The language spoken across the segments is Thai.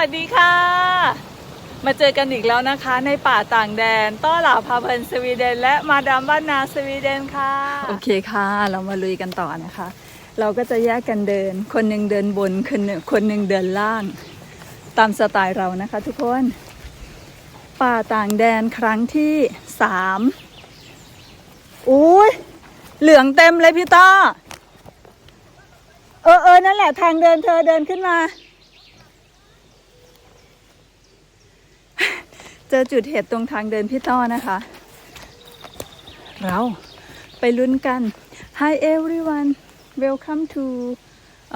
วัสดีค่ะ มาเจอกันอีกแล้วนะคะ ในป่าต่างแดน ต้อหลาพาเพลินสวีเดน และมาดามบ้านนาสวีเดนค่ะ โอเคค่ะ เรามาลุยกันต่อนะคะ เราก็จะแยกกันเดิน คนหนึ่งเดินบน คนหนึ่งคนหนึ่งเดินล่าง ตามสไตล์เรานะคะทุกคน ป่าต่างแดนครั้งที่สามอุ้ยเหลืองเต็มเลยพี่ต้อเออเออนั่นแหละทางเดินเธอเดินขึ้นมา เจอจุดเห็ดตรงทางเดินพี่ต้อนะคะ เราไปลุ้นกัน Hi everyone welcome to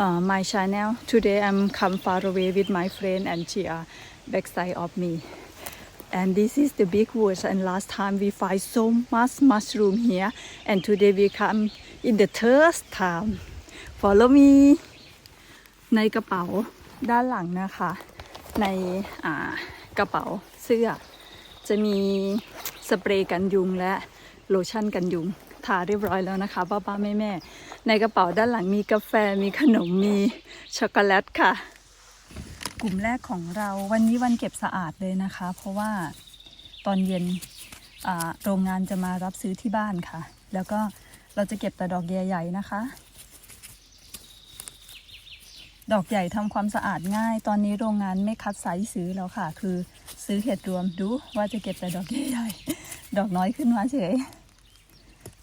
uh, my channel today I'm come far away with my friend and she are backside of me and this is the big woods and last time we find so much mushroom here and today we come in the third time follow me ในกระเป๋าด้านหลังนะคะ ในกระเป๋า เสื้อ จะมีสเปรย์กันยุงและโลชั่นกันยุง ทาเรียบร้อยแล้วนะคะป้าป้าแม่แม่ในกระเป๋าด้านหลังมีกาแฟมีขนมมีช็อกโกแลตค่ะ กลุ่มแรกของเราวันนี้วันเก็บสะอาดเลยนะคะ เพราะว่าตอนเย็นโรงงานจะมารับซื้อที่บ้านค่ะ แล้วก็เราจะเก็บแต่ดอกใหญ่ๆนะคะ ดอกใหญ่ทำความสะอาดง่าย ตอนนี้โรงงานไม่คัดไซส์ซื้อแล้วค่ะ คือ ซื้อเห็ดรวมดูว่าจะเก็บแต่ดอกใหญ่ๆดอกน้อยขึ้นมาเฉย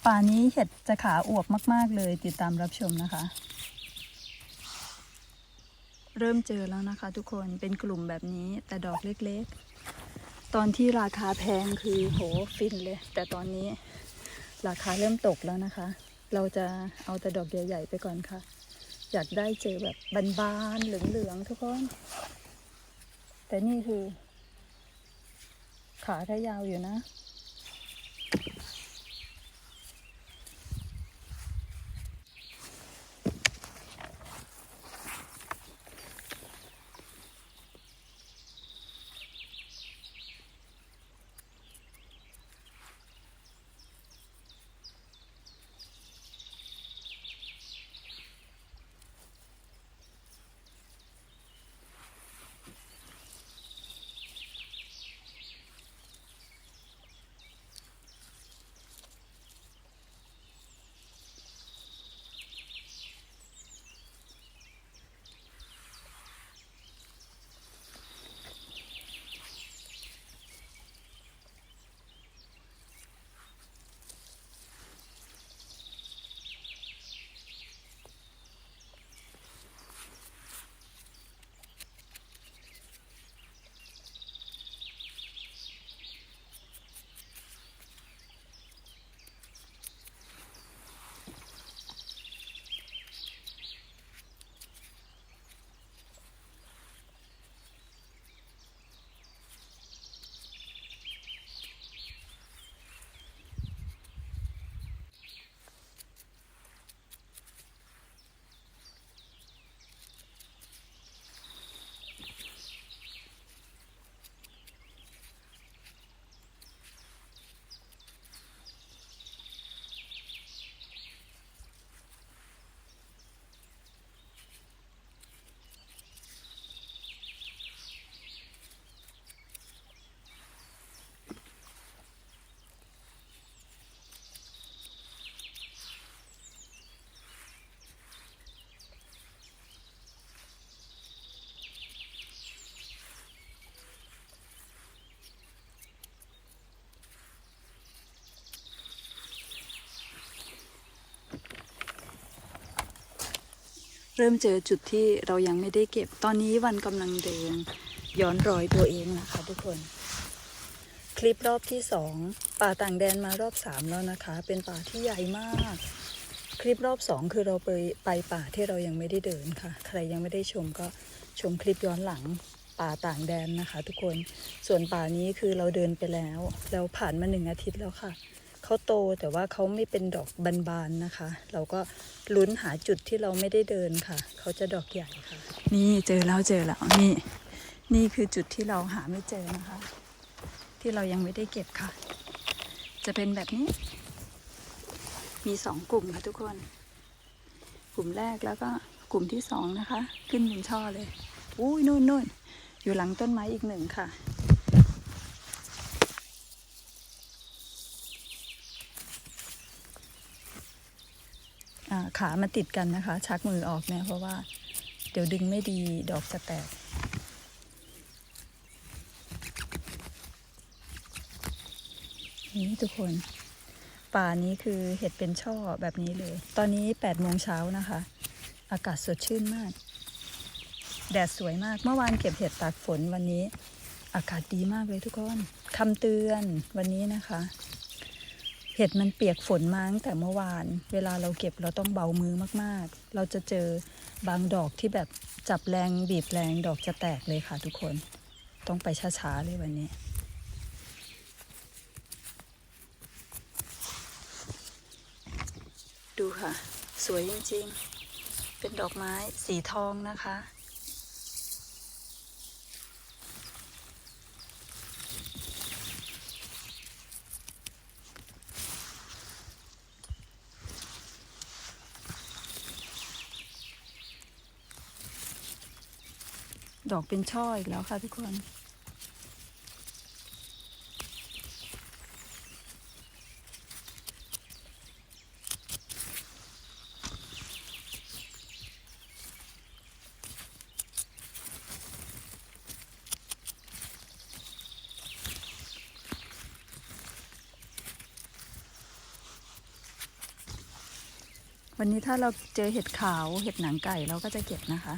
ป่านี้เห็ดจะขาอวบมาก ๆ เลยติดตามรับชมนะคะ เริ่มเจอแล้วนะคะ ทุกคนเป็นกลุ่มแบบนี้แต่ดอกเล็กๆ ตอนที่ราคาแพงคือโหฟินเลย แต่ตอนนี้ราคาเริ่มตกแล้วนะคะ เราจะเอาแต่ดอกใหญ่ ๆ ไปก่อนค่ะ อยากได้เจอแบบบานๆเหลืองๆทุกคน แต่นี่คือ ขาถ้ายาวอยู่นะ เริ่มเจอจุดที่เรายังไม่ได้เก็บ ตอนนี้วันกำลังเดิน ย้อนรอยตัวเองนะคะทุกคน คลิปรอบที่สองป่าต่างแดนมารอบสามแล้วนะคะ เป็นป่าที่ใหญ่มาก คลิปรอบสองคือเราไปไปป่าที่เรายังไม่ได้เดินค่ะ ใครยังไม่ได้ชมก็ชมคลิปย้อนหลังป่าต่างแดนนะคะ ทุกคน ส่วนป่านี้คือเราเดินไปแล้ว แล้วผ่านมาหนึ่งอาทิตย์แล้วค่ะ เขาโตแต่ว่าเขาไม่เป็นดอกบานๆนะคะ เราก็ลุ้นหาจุดที่เราไม่ได้เดินค่ะ เขาจะดอกใหญ่ค่ะ นี่เจอแล้วเจอแล้วนี่ นี่คือจุดที่เราหาไม่เจอนะคะ ที่เรายังไม่ได้เก็บค่ะ จะเป็นแบบนี้ มีสองกลุ่มค่ะทุกคน กลุ่มแรกแล้วก็กลุ่มที่สองนะคะ ขึ้นเป็นช่อเลยอุ้ยนู่นนู่นอยู่หลังต้นไม้อีกหนึ่งค่ะ ขามาติดกันนะคะ ชักมือออกเนี่ยเพราะว่า เดี๋ยวดึงไม่ดีดอกจะแตก นี่ทุกคนป่านี้คือเห็ดเป็นช่อแบบนี้เลย ตอนนี้8โมงเช้านะคะ อากาศสดชื่นมาก แดดสวยมาก เมื่อวานเก็บเห็ดตากฝนวันนี้ อากาศดีมากเลยทุกคนคำเตือนวันนี้นะคะ ห็ดมันเปียกฝนมาตั้งแต่เมื่อวาน เวลาเราเก็บเราต้องเบามือมากๆ เราจะเจอบางดอกที่แบบจับแรงบีบแรงดอกจะแตกเลยค่ะทุกคน ต้องไปช้าๆเลยวันนี้ ดูค่ะ สวยจริงๆ เป็นดอกไม้สีทองนะคะ ดอกเป็นช่ออีกแล้วค่ะทุกคนวันนี้ถ้าเราเจอเห็ดขาวเห็ดหนังไก่เราก็จะเก็บนะคะ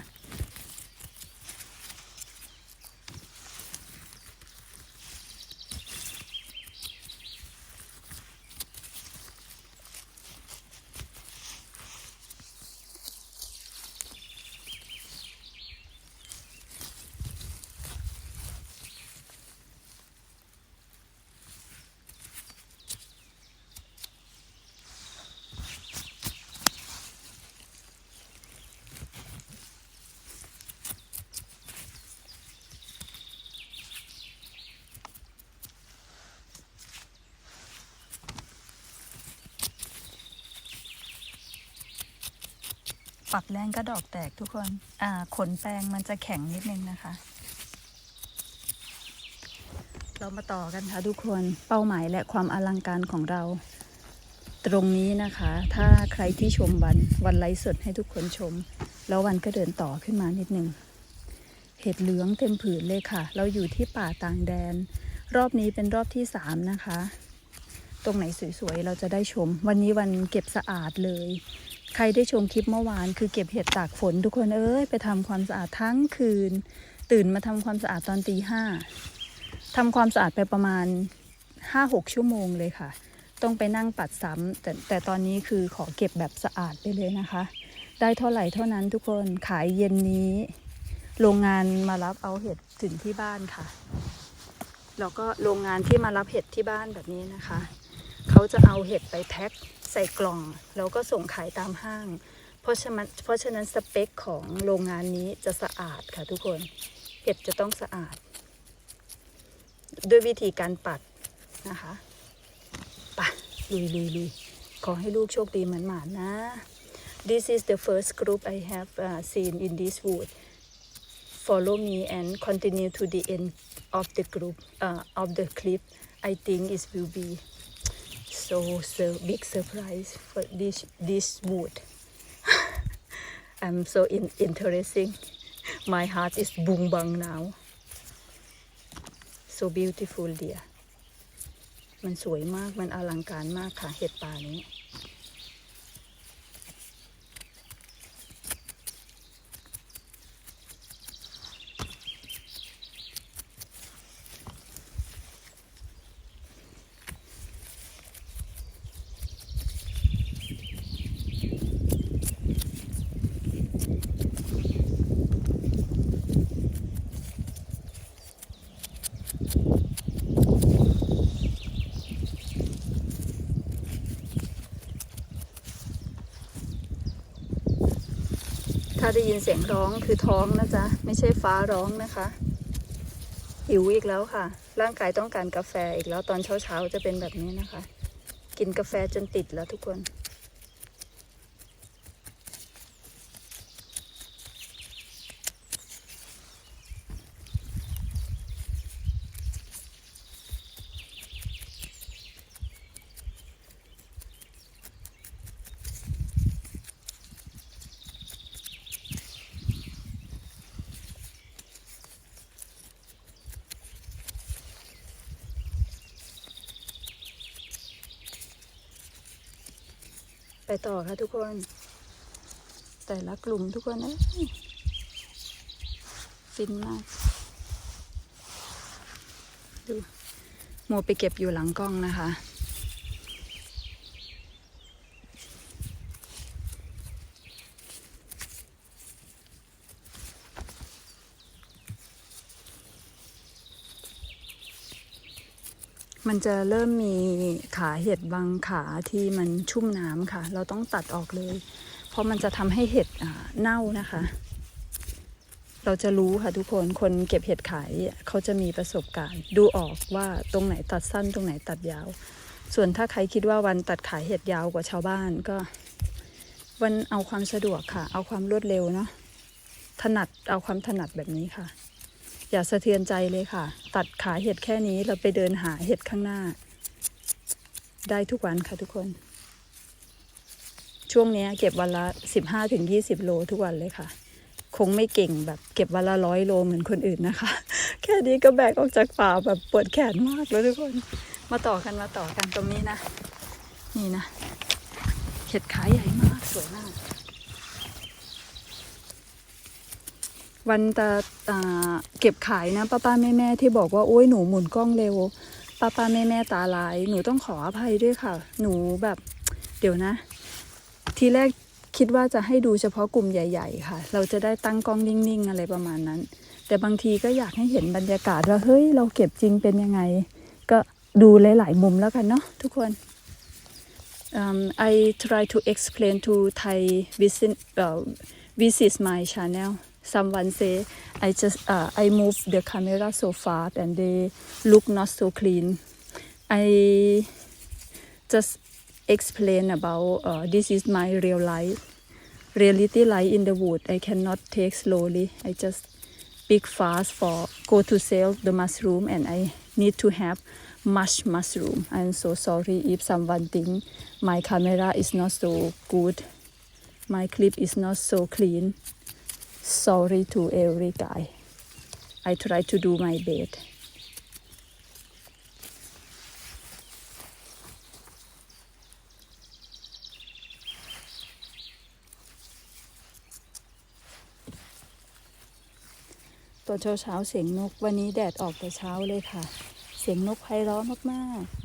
แรงก็ดอกแตกทุกคน อ่า ขนแปรงมันจะแข็งนิดนึงนะคะ เรามาต่อกันค่ะทุกคน เป้าหมายและความอลังการของเรา ตรงนี้นะคะ ถ้าใครที่ชมวัน วันไลฟ์สดให้ทุกคนชม แล้ววันก็เดินต่อขึ้นมานิดนึง เห็ดเหลืองเต็มผืนเลยค่ะ เราอยู่ที่ป่าต่างแดน รอบนี้เป็นรอบที่สามนะคะ ตรงไหนสวยๆเราจะได้ชม วันนี้วันเก็บสะอาดเลย ใครได้ชมคลิปเมื่อวานคือเก็บเห็ดตากฝนทุกคนเอ้ยไปทำความสะอาดทั้งคืน ตื่นมาทำความสะอาดตอนตีห้าทำความสะอาดไปประมาณห้าหกชั่วโมงเลยค่ะ ต้องไปนั่งปัดซ้ำแต่แต่ตอนนี้คือขอเก็บแบบสะอาดไปเลยนะคะ ได้เท่าไหร่เท่านั้นทุกคนขายเย็นนี้ โรงงานมารับเอาเห็ดถึงที่บ้านค่ะ แล้วก็โรงงานที่มารับเห็ดที่บ้านแบบนี้นะคะ เขาจะเอาเห็ดไปแพ็คใส่กล่อง แล้วก็ส่งขายตามห้าง เพราะฉะนั้นเพราะฉะนั้นสเปคของโรงงานนี้จะสะอาดค่ะทุกคน เห็ดจะต้องสะอาด ด้วยวิธีการปัดนะคะปะลุยลุยลุยขอให้ลูกโชคดีเหมือนหมานะ This is the first group I have uh, seen in this wood. Follow me and continue to the end of the group uh, of the clip. I think it will be so so big surprise for this this wood. I'm so in, interesting. My heart is boom bang now. So beautiful dear. มันสวยมากมันอลังการมากค่ะเห็ดป่านี้ ได้ยินเสียงร้องคือท้องนะจ๊ะ ไม่ใช่ฟ้าร้องนะคะ หิวอีกแล้วค่ะ ร่างกายต้องการกาแฟอีกแล้วตอนเช้าๆจะเป็นแบบนี้นะคะ กินกาแฟจนติดแล้วทุกคน ต่อค่ะทุกคน แต่ละกลุ่มทุกคนนะฟินมาก ดูโมไปเก็บอยู่หลังกล้องนะคะ มันจะเริ่มมีขาเห็ดบางขาที่มันชุ่มน้ำค่ะ เราต้องตัดออกเลย เพราะมันจะทำให้เห็ดเน่านะคะ เราจะรู้ค่ะทุกคนคนเก็บเห็ดขายเขาจะมีประสบการณ์ ดูออกว่าตรงไหนตัดสั้นตรงไหนตัดยาว ส่วนถ้าใครคิดว่าวันตัดขายเห็ดยาวกว่าชาวบ้านก็ วันเอาความสะดวกค่ะ เอาความรวดเร็วเนาะถนัดเอาความถนัดแบบนี้ค่ะ อย่าสะเทือนใจเลยค่ะ ตัดขาเห็ดแค่นี้เราไปเดินหาเห็ดข้างหน้า ได้ทุกวันค่ะทุกคน ช่วงนี้เก็บวันละสิบห้าถึงยี่สิบโลทุกวันเลยค่ะ คงไม่เก่งแบบเก็บวันละร้อยโลเหมือนคนอื่นนะคะ แค่นี้ก็แบกออกจากป่าแบบปวดแขนมากแล้วทุกคน มาต่อกันมาต่อกันตรงนี้นะ นี่นะ เห็ดขาใหญ่มากสวยมาก วันจะเก็บขายนะป้าป้าแม่แม่ที่บอกว่าโอ้ยหนูหมุนกล้องเร็วป้าป้าแม่แม่ตาลายหนูต้องขออภัยด้วยค่ะ หนูแบบ เดี๋ยวนะ ทีแรกคิดว่าจะให้ดูเฉพาะกลุ่มใหญ่ ๆ ค่ะ เราจะได้ตั้งกล้องนิ่งๆ อะไรประมาณนั้น แต่บางทีก็อยากให้เห็นบรรยากาศว่าเฮ้ยเราเก็บจริงเป็นยังไง ก็ดูหลายๆมุมแล้วกันเนาะทุกคน um, I try to explain to Thai visit uh, visit my channel. Someone say I just uh, I move the camera so fast and they look not so clean. I just explain about uh, this is my real life, reality life in the wood. I cannot take slowly. I just big fast for go to sell the mushroom and I need to have much mushroom. I'm so sorry if someone think my camera is not so good. My clip is not so clean. Sorry to every guy. I try to do my best. ตอนเช้าเช้าเสียงนกวันนี้แดดออกแต่เช้าเลยค่ะ เสียงนกไพเราะมากๆ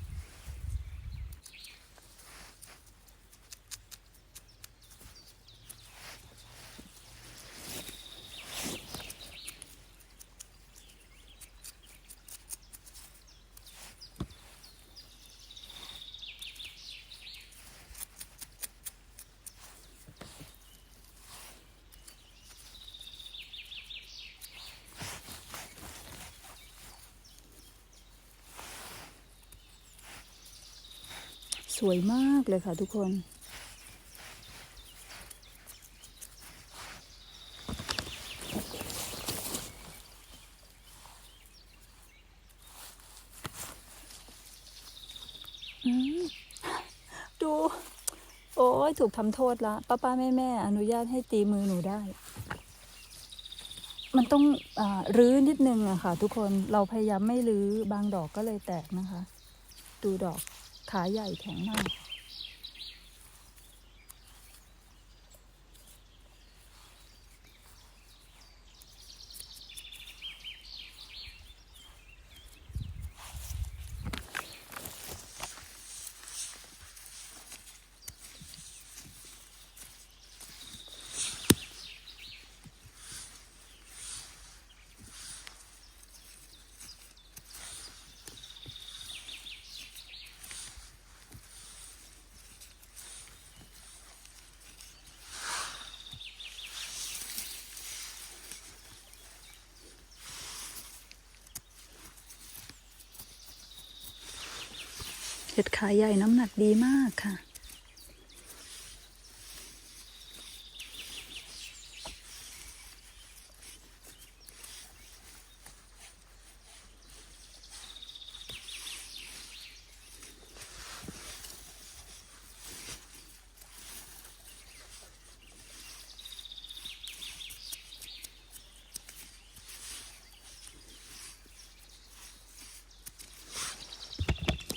สวยมากเลยค่ะทุกคน ดู โอ้ยถูกทำโทษละป้าป้าแม่แม่อนุญาตให้ตีมือหนูได้ มันต้องอรื้อนิดนึงอะค่ะ ทุกคนเราพยายามไม่รื้อบางดอกก็เลยแตกนะคะ ดูดอก ขาใหญ่แข็งมาก ห็ดขาใหญ่น้ำหนักดีมากค่ะ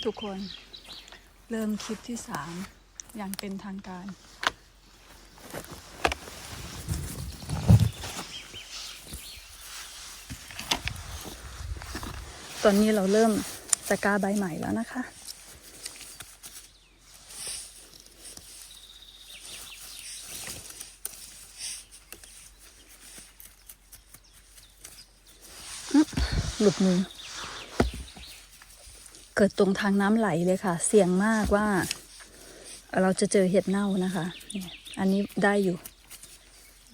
ทุกคน เริ่มคลิปที่สามอย่างเป็นทางการตอนนี้เราเริ่มตะกาใบใหม่แล้วนะคะ หลุดมือ กิดตรงทางน้ำไหลเลยค่ะ เสี่ยงมากว่า เราจะเจอเห็ดเน่านะคะเนี่ยอันนี้ได้อยู่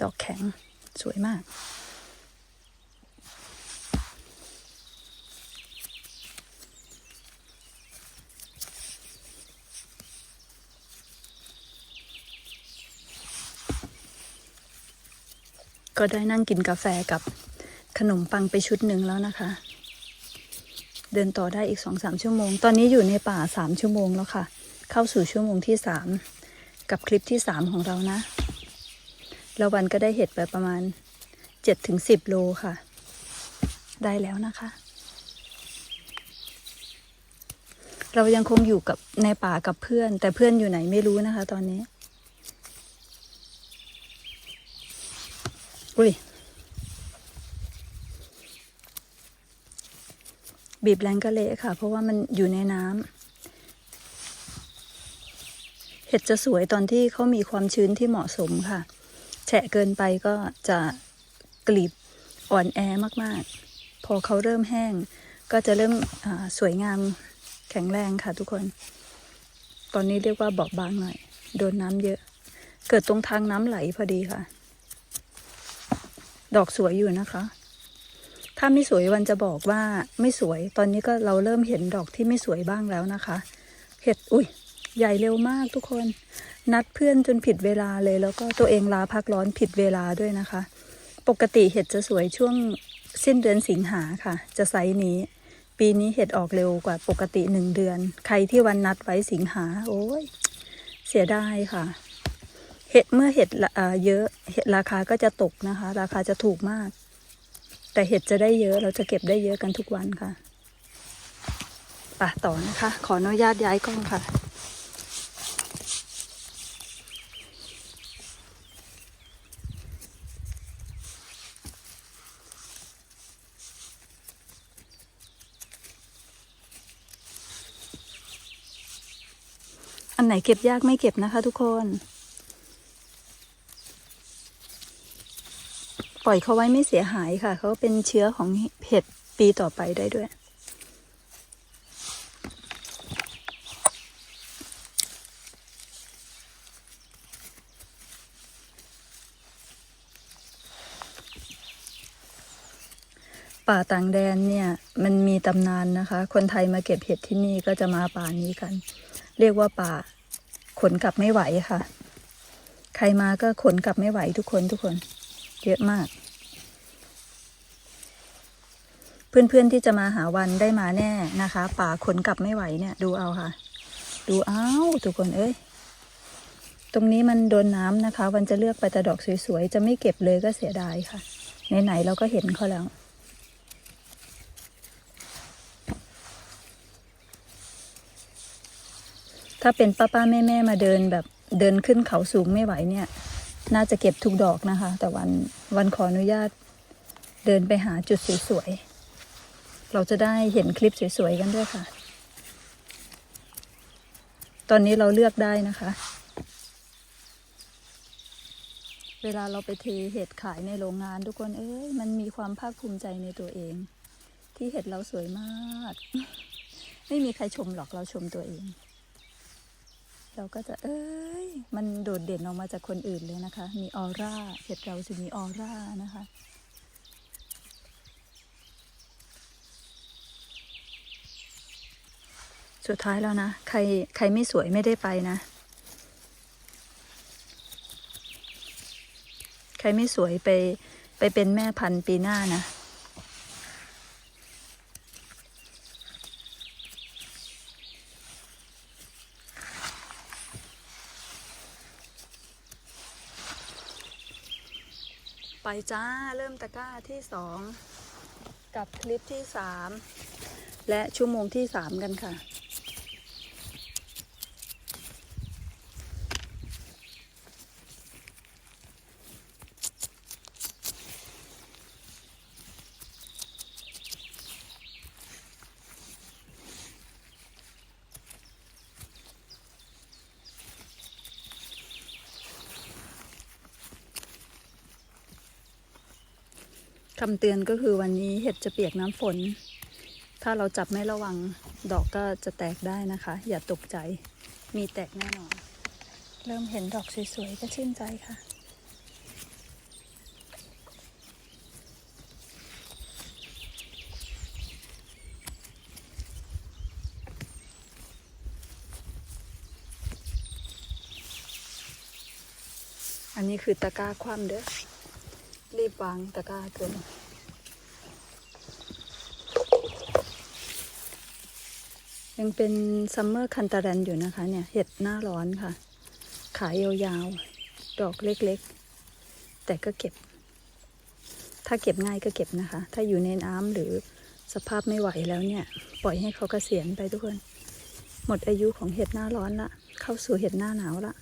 ดอกแข็งสวยมาก ก็ได้นั่งกินกาแฟกับขนมปังไปชุดหนึ่งแล้วนะคะ เดินต่อได้อีกสองสามชั่วโมง ตอนนี้อยู่ในป่าสามชั่วโมงแล้วค่ะ เข้าสู่ชั่วโมงที่สามกับคลิปที่สามของเรานะแล้ววันก็ได้เห็ดไปประมาณเจ็ดถึงสิบโลค่ะ ได้แล้วนะคะ เรายังคงอยู่กับในป่ากับเพื่อน แต่เพื่อนอยู่ไหนไม่รู้นะคะ ตอนนี้อุ้ย บีบแรงก็เละค่ะ เพราะว่ามันอยู่ในน้ำเห็ดจะสวยตอนที่เขามีความชื้นที่เหมาะสมค่ะ แฉะเกินไปก็จะกลีบอ่อนแอมากๆ พอเขาเริ่มแห้ง ก็จะเริ่มสวยงามแข็งแรงค่ะทุกคน ตอนนี้เรียกว่าบอบบางหน่อย โดนน้ำเยอะ เกิดตรงทางน้ำไหลพอดีค่ะ ดอกสวยอยู่นะคะ ถ้าไม่สวยวันจะบอกว่าไม่สวย ตอนนี้ก็เราเริ่มเห็นดอกที่ไม่สวยบ้างแล้วนะคะ เห็ด อุ้ย ใหญ่เร็วมากทุกคน นัดเพื่อนจนผิดเวลาเลย แล้วก็ตัวเองลาพักร้อนผิดเวลาด้วยนะคะ ปกติเห็ดจะสวยช่วงสิ้นเดือนสิงหาค่ะ จะไซส์นี้ ปีนี้เห็ดออกเร็วกว่าปกติหนึ่งเดือน ใครที่วันนัดไว้สิงหา โอ้ย เสียดายค่ะ เห็ดเมื่อเห็ดอ่าเยอะ เห็ดราคาก็จะตกนะคะ ราคาจะถูกมาก แต่เห็ดจะได้เยอะเราจะเก็บได้เยอะกันทุกวันค่ะป่ะต่อนะคะ ขออนุญาตย้ายกล้องค่ะ อันไหนเก็บยากไม่เก็บนะคะทุกคน ปล่อยเขาไว้ไม่เสียหายค่ะ เขาเป็นเชื้อของเห็ดปีต่อไปได้ด้วย ป่าต่างแดนเนี่ย มันมีตำนานนะคะ คนไทยมาเก็บเห็ดที่นี่ก็จะมาป่านี้กัน เรียกว่าป่าขนกลับไม่ไหวค่ะ ใครมาก็ขนกลับไม่ไหวทุกคนทุกคน เยอะมาก เพื่อนๆที่จะมาหาวันได้มาแน่นะคะ ป่าขนกลับไม่ไหวเนี่ย ดูเอาค่ะ ดูเอาทุกคนเอ้ยตรงนี้มันโดนน้ำนะคะ วันจะเลือกไปแต่ดอกสวยๆ จะไม่เก็บเลยก็เสียดายค่ะ ไหนๆเราก็เห็นเขาแล้วถ้าเป็นป้าป้าแม่แม่ๆมาเดินแบบเดินขึ้นเขาสูงไม่ไหวเนี่ย น่าจะเก็บทุกดอกนะคะ แต่วันวันขออนุญาตเดินไปหาจุดสวยๆ เราจะได้เห็นคลิปสวยๆกันด้วยค่ะ ตอนนี้เราเลือกได้นะคะ เวลาเราไปเทเห็ดขายในโรงงานทุกคนเอ้ยมันมีความภาคภูมิใจในตัวเอง ที่เห็ดเราสวยมาก ไม่มีใครชมหรอกเราชมตัวเอง เราก็จะเอ้ย มันโดดเด่นออกมาจากคนอื่นเลยนะคะ มีออร่าเห็ดเราจะมีออร่านะคะสุดท้ายแล้วนะ ใครใครไม่สวยไม่ได้ไปนะ ใครไม่สวยไปไปเป็นแม่พันธุ์ปีหน้านะ ไปจ้าเริ่มตะกร้าที่สองกับคลิปที่สามและชั่วโมงที่สามกันค่ะ คำเตือนก็คือวันนี้เห็ดจะเปียกน้ำฝน ถ้าเราจับไม่ระวังดอกก็จะแตกได้นะคะ อย่าตกใจ มีแตกแน่นอน เริ่มเห็นดอกสวยๆก็ชื่นใจค่ะอันนี้คือตะกร้าคว่ำเด้อ รีบวางตะกร้าเกินยังเป็นซัมเมอร์คันตาแรนอยู่นะคะเนี่ย เห็ดหน้าร้อนค่ะ ขายยาวๆ ดอกเล็กๆ แต่ก็เก็บ ถ้าเก็บง่ายก็เก็บนะคะ ถ้าอยู่ในน้ำหรือสภาพไม่ไหวแล้วเนี่ย ปล่อยให้เขากเกษียณไปทุกคน หมดอายุของเห็ดหน้าร้อนละ เข้าสู่เห็ดหน้าหนาวละ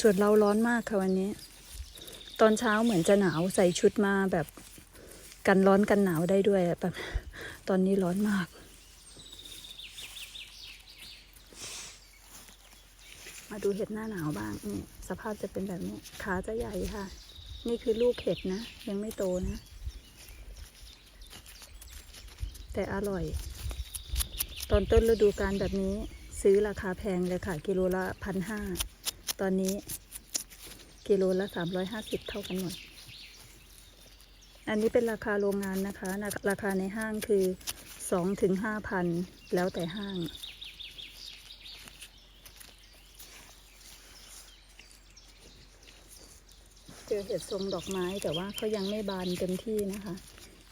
ส่วนเราร้อนมากค่ะวันนี้ ตอนเช้าเหมือนจะหนาวใส่ชุดมาแบบกันร้อนกันหนาวได้ด้วยแบบตอนนี้ร้อนมาก มาดูเห็ดหน้าหนาวบ้างนี่สภาพจะเป็นแบบนี้ขาจะใหญ่ค่ะ นี่คือลูกเห็ดนะ ยังไม่โตนะ แต่อร่อย ตอนต้นฤดูกาลแบบนี้ ซื้อราคาแพงเลยค่ะ กิโลละพันห้า ตอนนี้กิโลละสามร้อยห้าสิบเท่ากันหมด อันนี้เป็นราคาโรงงานนะคะ ราคาในห้างคือสองถึงห้าพันแล้วแต่ห้าง เจอเห็ดทรงดอกไม้แต่ว่าเขายังไม่บานเต็มที่นะคะ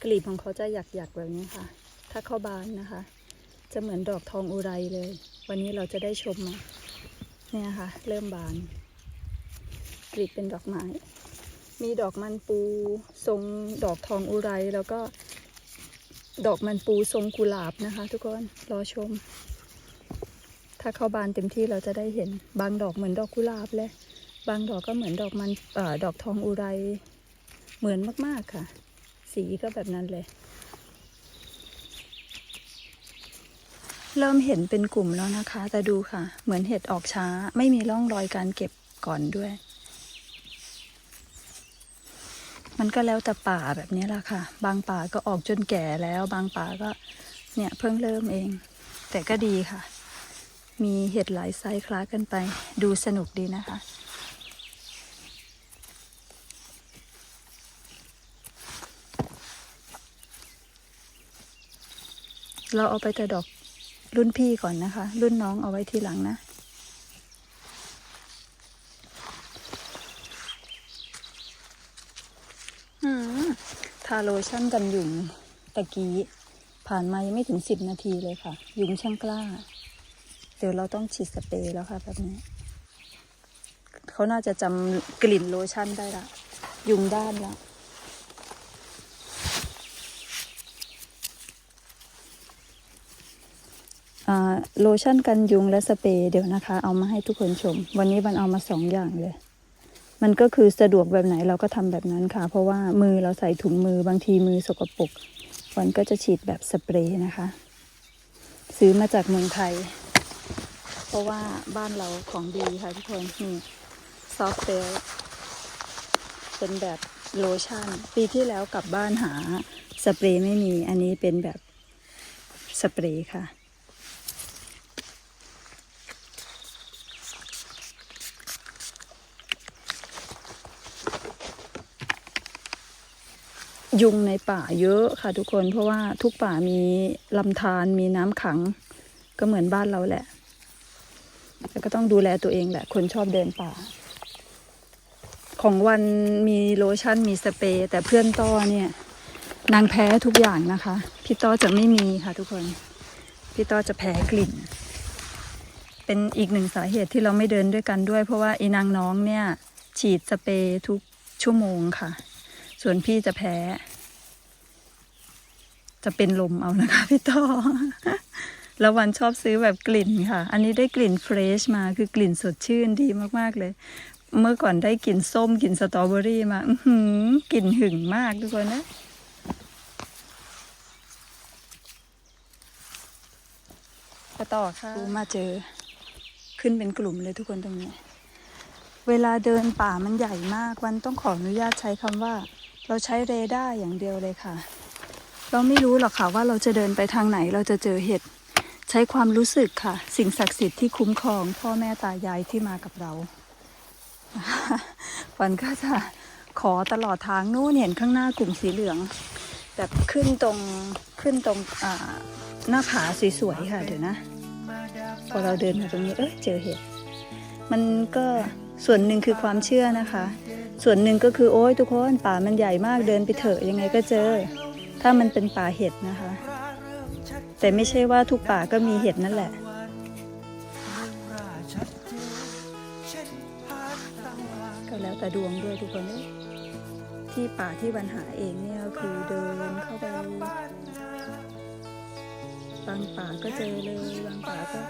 กลีบของเขาจะหยักๆแบบนี้ค่ะ ถ้าเขาบานนะคะ จะเหมือนดอกทองอุไรเลย วันนี้เราจะได้ชมมา เนี่ยค่ะ เริ่มบานกลีบเป็นดอกไม้ มีดอกมันปูทรงดอกทองอุไรแล้วก็ดอกมันปูทรงกุหลาบนะคะ ทุกคนรอชม ถ้าเข้าบานเต็มที่เราจะได้เห็นบางดอกเหมือนดอกกุหลาบเลยบางดอกก็เหมือนดอกมันอดอกทองอุไร เหมือนมาก ๆ ค่ะ สีก็แบบนั้นเลย เริ่มเห็นเป็นกลุ่มแล้วนะคะ แต่ดูค่ะ เหมือนเห็ดออกช้า ไม่มีร่องรอยการเก็บก่อนด้วย มันก็แล้วแต่ป่าแบบนี้ละค่ะ บางป่าก็ออกจนแก่แล้ว บางป่าก็เนี่ยเพิ่งเริ่มเอง แต่ก็ดีค่ะ มีเห็ดหลายไซส์คล้ากันไป ดูสนุกดีนะคะเราเอาไปแต่ดอก รุ่นพี่ก่อนนะคะ รุ่นน้องเอาไว้ทีหลังนะอืมทาโลชั่นกันยุงตะกี้ ผ่านมายังไม่ถึงสิบนาทีเลยค่ะ ยุงช่างกล้า เดี๋ยวเราต้องฉีดสเปรย์แล้วค่ะแบบนี้ เขาน่าจะจำกลิ่นโลชั่นได้ละ ยุงด้านละ อ่า โลชั่นกันยุงและสเปรย์เดี๋ยวนะคะ เอามาให้ทุกคนชม วันนี้มันเอามาสองอย่างเลย มันก็คือสะดวกแบบไหนเราก็ทำแบบนั้นค่ะ เพราะว่ามือเราใส่ถุงมือบางทีมือสกปรกวันก็จะฉีดแบบสเปรย์นะคะ ซื้อมาจากเมืองไทย เพราะว่าบ้านเราของดีค่ะทุกคนนี่ซอฟเฟลเป็นแบบโลชั่น ปีที่แล้วกลับบ้านหาสเปรย์ไม่มีอันนี้เป็นแบบสเปรย์ค่ะ ยุงในป่าเยอะค่ะทุกคน เพราะว่าทุกป่ามีลำธารมีน้ำขัง ก็เหมือนบ้านเราแหละแล้วก็ต้องดูแลตัวเองแหละ คนชอบเดินป่า ของวันมีโลชั่นมีสเปรย์แต่เพื่อนต้อเนี่ยนางแพ้ทุกอย่างนะคะ พี่ต้อจะไม่มีค่ะทุกคน พี่ต้อจะแพ้กลิ่น เป็นอีกหนึ่งสาเหตุที่เราไม่เดินด้วยกันด้วย เพราะว่าอีนางน้องเนี่ย ฉีดสเปรย์ทุกชั่วโมงค่ะ ส่วนพี่จะแพ้ จะเป็นลมเอานะคะพี่ต่อแล้ววันชอบซื้อแบบกลิ่นค่ะ อันนี้ได้กลิ่นเฟรชมาคือกลิ่นสดชื่นดีมาก ๆ เลย เมื่อก่อนได้กลิ่นส้มกลิ่นสตรอเบอรี่มา อื้อกลิ่นหึงมากทุกคนนะ ไปต่อค่ะมาเจอ ขึ้นเป็นกลุ่มเลยทุกคนตรงนี้ เวลาเดินป่ามันใหญ่มาก วันต้องขออนุญาตใช้คำว่า เราใช้เรดาร์อย่างเดียวเลยค่ะ เราไม่รู้หรอกค่ะว่าเราจะเดินไปทางไหนเราจะเจอเห็ดใช้ความรู้สึกค่ะ สิ่งศักดิ์สิทธิ์ที่คุ้มครอง พ่อแม่ตายายที่มากับเราวันก็จะขอตลอดทางนู่นเห็นข้างหน้ากลุ่มสีเหลือง แบบขึ้นตรงขึ้นตรงหน้าผาสวยๆค่ะ เดี๋ยวนะ พอเราเดินมาตรงนี้เอ้ยเจอเห็ดมันก็ส่วนหนึ่งคือความเชื่อนะคะ ส่วนหนึ่งก็คือโอ้ยทุกคนป่ามันใหญ่มากเดินไปเถอะยังไงก็เจอ ถ้ามันเป็นป่าเห็ดนะคะ แต่ไม่ใช่ว่าทุกป่าก็มีเห็ดนั่นแหละ ก็แล้วแต่ดวงด้วยทุกคนเอ้ยที่ป่าที่วันหาเองเนี่ยคือเดินเข้าไปบางป่าก็เจอเลยบางป่าก็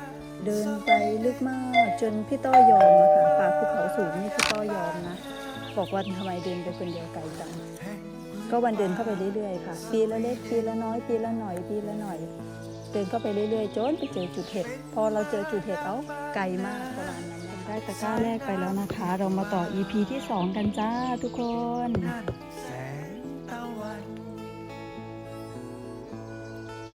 เดินไปลึกมาก จนพี่ต้อยยอมอะค่ะป่าภูเขาสูงนี่พี่ต้อยยอมนะ บอกว่าทำไมเดินไปคนเดียวไกลจังก็วันเดินเข้าไปเรื่อยๆค่ะปีละเล็กปีละน้อยปีละหน่อยปีละหน่อย เดินเข้าไปเรื่อยๆจนไปเจอจุดเห็ดพอเราเจอจุดเห็ดเอ้าไกลมากประมาณนั้นนะได้ตะกร้าแรกไปแล้วนะคะ เรามาต่อ EP ที่ 2 กันจ้าทุกคน